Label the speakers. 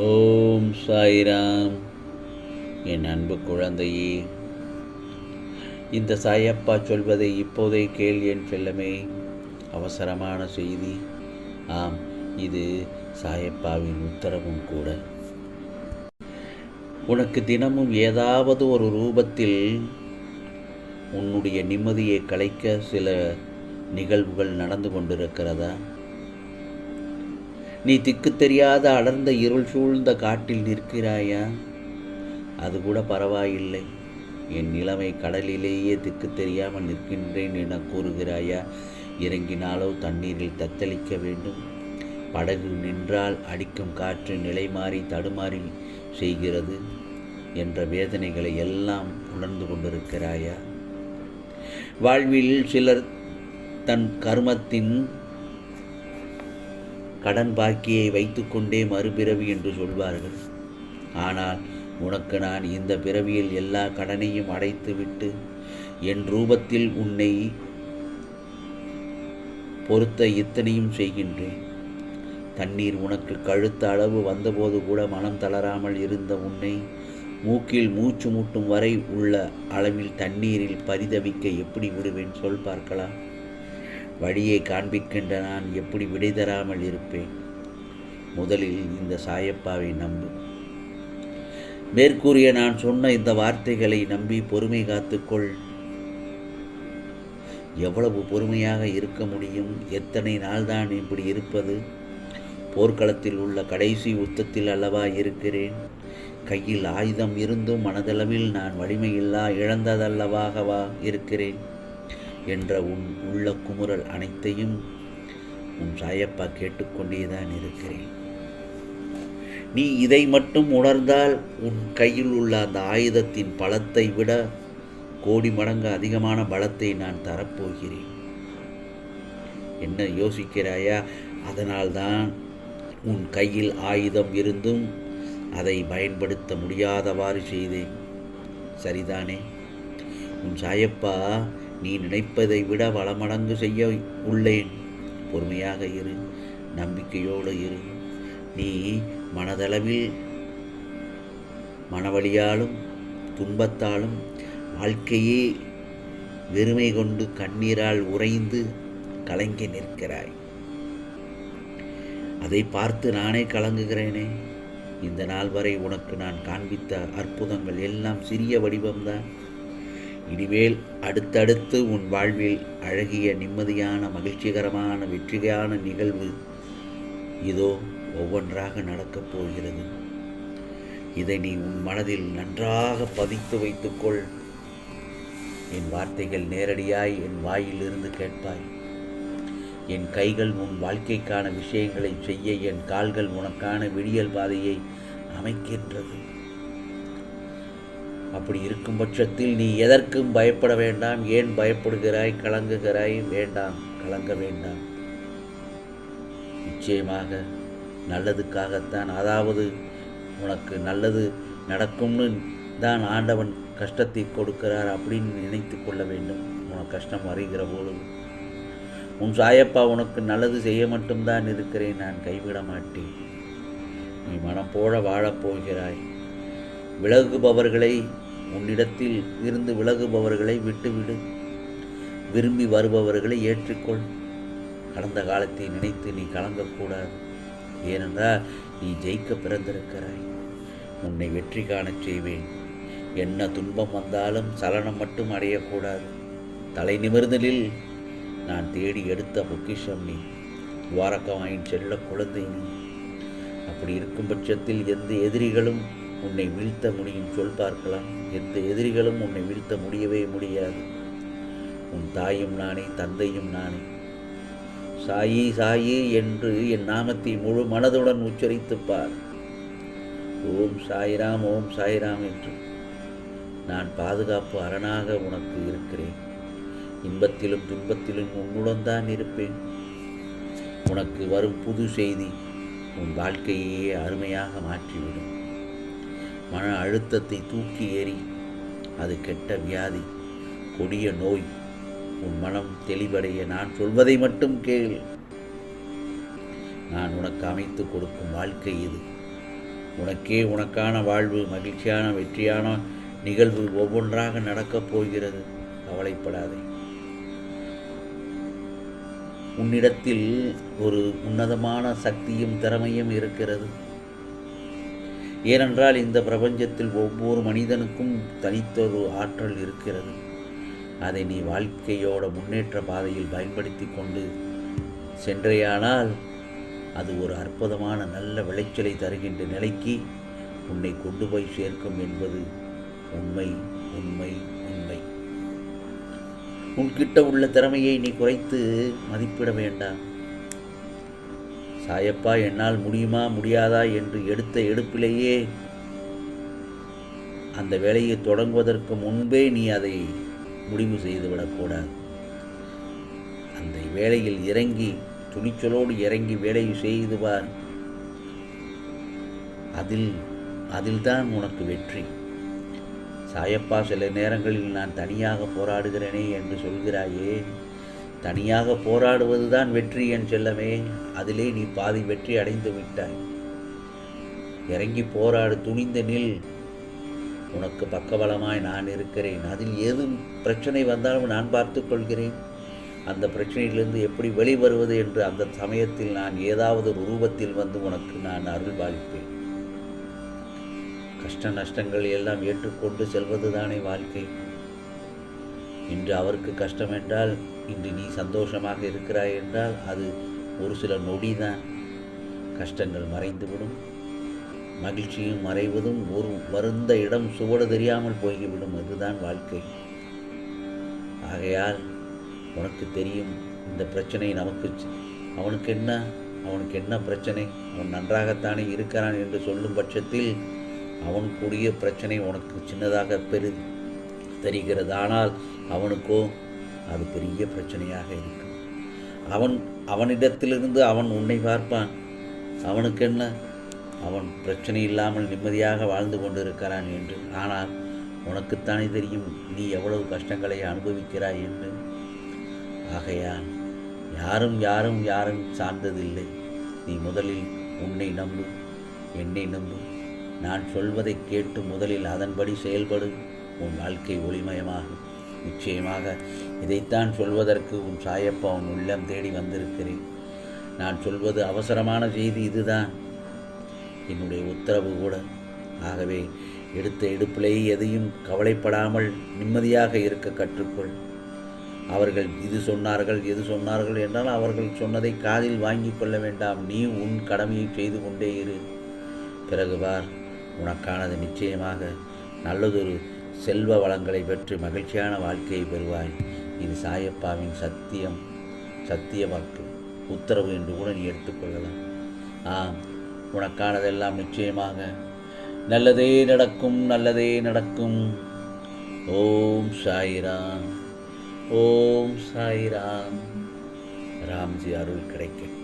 Speaker 1: ஓம் சாய்ராம். என் அன்பு குழந்தையே இந்த சாயப்பா சொல்வதை இப்போதே கேள் என் செல்லமே. அவசரமான செய்தி. ஆம் இது சாயப்பாவின் உத்தரவும் கூட. உனக்கு தினமும் ஏதாவது ஒரு ரூபத்தில் உன்னுடைய நிம்மதியை கலைக்க சில நிகழ்வுகள் நடந்து கொண்டிருக்கிறதா? நீ திக்கு தெரியாத அடர்ந்த இருள் சூழ்ந்த காட்டில் நிற்கிறாயா? அது கூட பரவாயில்லை. என் நிலைமை கடலிலேயே திக்கு தெரியாமல் நிற்கின்றேன் என கூறுகிறாயா? இறங்கினாலோ தண்ணீரில் தத்தளிக்க வேண்டும். படகு நின்றால் அடிக்கும் காற்று நிலை மாறி தடுமாறி செய்கிறது என்ற வேதனைகளை எல்லாம் உணர்ந்து கொண்டிருக்கிறாயா? வாழ்வில் சிலர் தன் கர்மத்தின் கடன் பாக்கியை வைத்துக்கொண்டே மறுபிறவி என்று சொல்வார்கள். ஆனால் உனக்கு நான் இந்த பிறவியில் எல்லா கடனையும் அடைத்துவிட்டு என் ரூபத்தில் உன்னை பொறுத்த இத்தனையும் செய்கின்றேன். தண்ணீர் உனக்கு கழுத்த அளவு வந்தபோது கூட மனம் தளராமல் இருந்த உன்னை மூக்கில் மூச்சு மூட்டும் வரை உள்ள அளவில் தண்ணீரில் பரிதவிக்க எப்படி விடுவேன்? சொல் பார்க்கலாம். வழியை காண்பிக்கின்ற நான் எப்படி விடை தராமல் இருப்பேன்? முதலில் இந்த சாயப்பாவை நம்பு. மேற்கூறிய நான் சொன்ன இந்த வார்த்தைகளை நம்பி பொறுமை காத்துக்கொள். எவ்வளவு பொறுமையாக இருக்க முடியும்? எத்தனை நாள்தான் இப்படி இருப்பது? போர்க்களத்தில் உள்ள கடைசி யுத்தத்தில் அல்லவா இருக்கிறேன்? கையில் ஆயுதம் இருந்தும் மனதளவில் நான் வலிமையில்லா இழந்ததல்லவாகவா இருக்கிறேன்? என்ற உன் உள்ள குமுறல் அனைத்தையும் உன் சாயப்பா கேட்டுக்கொண்டேதான் இருக்கிறேன். நீ இதை மட்டும் உணர்ந்தால் உன் கையில் உள்ள அந்த ஆயுதத்தின் பலத்தை விட கோடி மடங்கு அதிகமான பலத்தை நான் தரப்போகிறேன். என்ன யோசிக்கிறாயா? அதனால்தான் உன் கையில் ஆயுதம் இருந்தும் அதை பயன்படுத்த முடியாதவாறு செய்தேன். சரிதானே? உன் சாயப்பா நீ நினைப்பதை விட வளமடங்கு செய்ய உள்ளேன். பொறுமையாக இரு நம்பிக்கையோடு இரு. நீ மனதளவில் மனவழியாலும் துன்பத்தாலும் வாழ்க்கையே வெறுமை கொண்டு கண்ணீரால் உறைந்து கலங்கி நிற்கிறாய். அதை பார்த்து நானே கலங்குகிறேனே. இந்த நாள் வரை உனக்கு நான் காண்பித்த அற்புதங்கள் எல்லாம் சிறிய வடிவம்தான். இனிமேல் அடுத்தடுத்து உன் வாழ்வில் அழகிய நிம்மதியான மகிழ்ச்சிகரமான வெற்றியான நிகழ்வு இதோ ஒவ்வொன்றாக நடக்கப் போகிறது. இதை நீ உன் மனதில் நன்றாக பதித்து வைத்துக்கொள். என் வார்த்தைகள் நேரடியாய் என் வாயிலிருந்து கேட்பாய். என் கைகள் உன் வாழ்க்கைக்கான விஷயங்களை செய்ய என் கால்கள் உனக்கான விடியல் பாதையை அமைக்கின்றது. அப்படி இருக்கும் பட்சத்தில் நீ எதற்கும் பயப்பட வேண்டாம். ஏன் பயப்படுகிறாய்? கலங்குகிறாய்? வேண்டாம். கலங்க வேண்டாம். நிச்சயமாக நல்லதுக்காகத்தான். அதாவது உனக்கு நல்லது நடக்கும்னு தான் ஆண்டவன் கஷ்டத்தை கொடுக்கிறார் அப்படின்னு நினைத்து கொள்ள வேண்டும். உனக்கு கஷ்டம் வருகிற போது உன் சாயப்பா உனக்கு நல்லது செய்ய மட்டும்தான் இருக்கிறேன். நான் கைவிட மாட்டேன். நீ மனம் போல வாழப் போகிறாய். விலகுபவர்களை உன்னிடத்தில் இருந்து விலகுபவர்களை விட்டுவிடு. விரும்பி வருபவர்களை ஏற்றுக்கொள். கடந்த காலத்தை நினைத்து நீ கலங்கக்கூடாது. ஏனென்றால் நீ ஜெயிக்க பிறந்திருக்கிறாய். உன்னை வெற்றி காணச் செய்வேன். என்ன துன்பம் வந்தாலும் சலனம் மட்டும் அடையக்கூடாது. தலை நிமிர்ந்தலில் நான் தேடி எடுத்த பொக்கிஷம் நீ. துவாரகமாயின் செல்ல குழந்தை நீ. அப்படி இருக்கும் பட்சத்தில் எந்த எதிரிகளும் உன்னை வீழ்த்த முடியும் சொல் பார்க்கலாம். எந்த எதிரிகளும் உன்னை வீழ்த்த முடியவே முடியாது. உன் தாயும் நானே தந்தையும் நானே. சாயி சாயி என்று என் நாமத்தை முழு மனதுடன் உச்சரித்துப் பார். ஓம் சாய்ராம் ஓம் சாய்ராம் என்று. நான் பாதுகாப்பு அரணாக உனக்கு இருக்கிறேன். இன்பத்திலும் துன்பத்திலும் உன்னுடன் தான் இருப்பேன். உனக்கு வரும் புது செய்தி உன் வாழ்க்கையே அருமையாக மாற்றிவிடும். மன அழுத்தத்தை தூக்கி ஏறி அது கெட்ட வியாதி கொடிய நோய் உன் மனம் தெளிவடைய நான் சொல்வதை மட்டும் கேள். நான் உனக்கு அமைத்து கொடுக்கும் வாழ்க்கை இது. உனக்கே உனக்கான வாழ்வு மகிழ்ச்சியான வெற்றியான நிகழ்வு ஒவ்வொன்றாக நடக்கப் போகிறது. கவலைப்படாதே. உன்னிடத்தில் ஒரு உன்னதமான சக்தியும் திறமையும் இருக்கிறது. ஏனென்றால் இந்த பிரபஞ்சத்தில் ஒவ்வொரு மனிதனுக்கும் தனித்தொரு ஆற்றல் இருக்கிறது. அதை நீ வாழ்க்கையோட முன்னேற்ற பாதையில் பயன்படுத்தி கொண்டு சென்றேயானால் அது ஒரு அற்புதமான நல்ல விளைச்சலை தருகின்ற நிலைக்கு உன்னை கொண்டு போய் சேர்க்கும் என்பது உண்மை உண்மை உண்மை. உன்கிட்ட உள்ள திறமையை நீ குறைத்து மதிப்பிட வேண்டாம். சாயப்பா என்னால் முடியுமா முடியாதா என்று எடுத்த எடுப்பிலேயே அந்த வேலையை தொடங்குவதற்கு முன்பே நீ அதை முடிவு செய்துவிடக்கூடாது அந்த வேலையில் இறங்கி துணிச்சலோடு இறங்கி வேலையை செய்துவார். அதில் அதில்தான் உனக்கு வெற்றி. சாயப்பா சில நேரங்களில் நான் தனியாக போராடுகிறேனே என்று சொல்கிறாயே தனியாக போராடுவதுதான் வெற்றி என் செல்லமே. அதிலே நீ பாதி வெற்றி அடைந்து விட்டாய். இறங்கி போராடு துணிந்த நில். உனக்கு பக்கபலமாய் நான் இருக்கிறேன். அதில் ஏதும் பிரச்சனை வந்தாலும் நான் பார்த்து கொள்கிறேன். அந்த பிரச்சனையிலிருந்து எப்படி வெளிவருவது என்று அந்த சமயத்தில் நான் ஏதாவது ஒரு ரூபத்தில் வந்து உனக்கு நான் அருள் பாலிப்பேன். கஷ்ட நஷ்டங்கள் எல்லாம் ஏற்றுக்கொண்டு செல்வது தானே வாழ்க்கை. இன்று அவருக்கு கஷ்டம் என்றால் இன்று நீ சந்தோஷமாக இருக்கிறாய் என்றால் அது ஒரு சில நொடி தான் கஷ்டங்கள் மறைந்துவிடும். மகிழ்ச்சியும் மறைவதும் ஒரு வருந்த இடம் சுவடு தெரியாமல் போய்விடும். அதுதான் வாழ்க்கை. ஆகையால் உனக்கு தெரியும் இந்த பிரச்சனை நமக்கு அவனுக்கு என்ன அவனுக்கு என்ன பிரச்சனை? அவன் நன்றாகத்தானே இருக்கிறான் என்று சொல்லும் பட்சத்தில் அவனுக்குரிய பிரச்சனை உனக்கு சின்னதாக பெரு தெரிகிறது. ஆனால் அவனுக்கோ அது பெரிய பிரச்சனையாக இருக்கும். அவன் அவனிடத்திலிருந்து அவன் உன்னை பார்ப்பான். அவனுக்கு என்ன அவன் பிரச்சனை இல்லாமல் நிம்மதியாக வாழ்ந்து கொண்டிருக்கிறான் என்று. ஆனால் உனக்குத்தானே தெரியும் நீ எவ்வளவு கஷ்டங்களை அனுபவிக்கிறாய் என்று. ஆகையால் யாரும் யாரும் யாரும் சார்ந்ததில்லை. நீ முதலில் உன்னை நம்பு என்னை நம்பு. நான் சொல்வதை கேட்டு முதலில் அதன்படி செயல்படு. உன் வாழ்க்கை ஒளிமயமாகும். நிச்சயமாக இதைத்தான் சொல்வதற்கு உன் சாயப்பா உன் உள்ளம் தேடி வந்திருக்கிறேன். நான் சொல்வது அவசரமான செய்தி இதுதான். என்னுடைய உத்தரவு கூட. ஆகவே எடுத்த எடுப்பிலேயே எதையும் கவலைப்படாமல் நிம்மதியாக இருக்க கற்றுக்கொள். அவர்கள் இது சொன்னார்கள் எது சொன்னார்கள் என்றால் அவர்கள் சொன்னதை காதில் வாங்கி கொள்ள வேண்டாம். நீ உன் கடமையை செய்து கொண்டே இரு. பிறகு பார் உனக்கானது நிச்சயமாக நல்லதொரு செல்வ வளங்களை பெற்று மகிழ்ச்சியான வாழ்க்கையை பெறுவாய். இது சாயப்பாவின் சத்தியம் சத்திய வாக்கு. உத்தரவு என்று கூட நீ எடுத்துக்கொள்ளலாம் ஆம் உனக்கானதெல்லாம் நிச்சயமாக. நல்லதே நடக்கும் நல்லதே நடக்கும். ஓம் சாய்ராம் ஓம் சாய்ராம். ராம்ஜி அருள் கிடைக்கும்